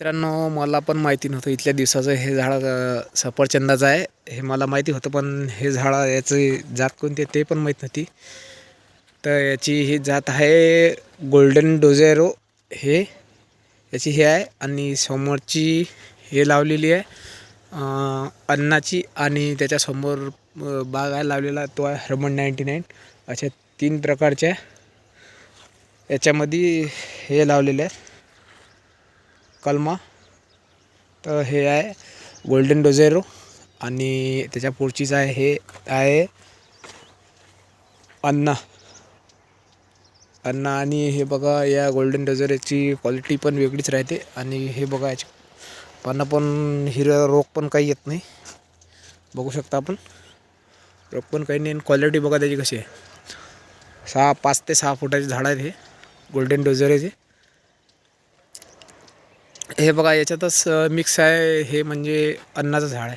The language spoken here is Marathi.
मित्रांनो मला पण माहिती नव्हतं इथल्या दिवसाचं. हे झाड सफरचंदाचं आहे. हे मला माहिती होतं पण हे झाड याची जात कोणती ते पण माहीत नव्हती. तर याची ही जात आहे गोल्डन डोझेरो हे याची हे आहे आणि समोरची हे लावलेली आहे अन्नाची आणि त्याच्यासमोर बाग आहे लावलेला तो आहे हर्मन नाईंटी नाईन अशा तीन प्रकारच्या याच्यामध्ये हे लावलेले आहे. कलमा. तर हे आहे गोल्डन डोझेरो आणि त्याच्या पुढचीच आहे हे आहे अन्ना अन्ना आणि हे बघा या गोल्डन डोझेरोची क्वालिटी पण वेगळीच राहते आणि हे बघा याची पानं पण हिरा रोग पण काही येत नाही. बघू शकता आपण. रोग पण काही नाही आणि क्वालिटी बघा त्याची कशी आहे. सहा पाच ते सहा फुटाचे झाड आहेत हे गोल्डन डोझेरेचे हे बघा याच्यातच मिक्स आहे हे म्हणजे अन्नाचं झाड आहे.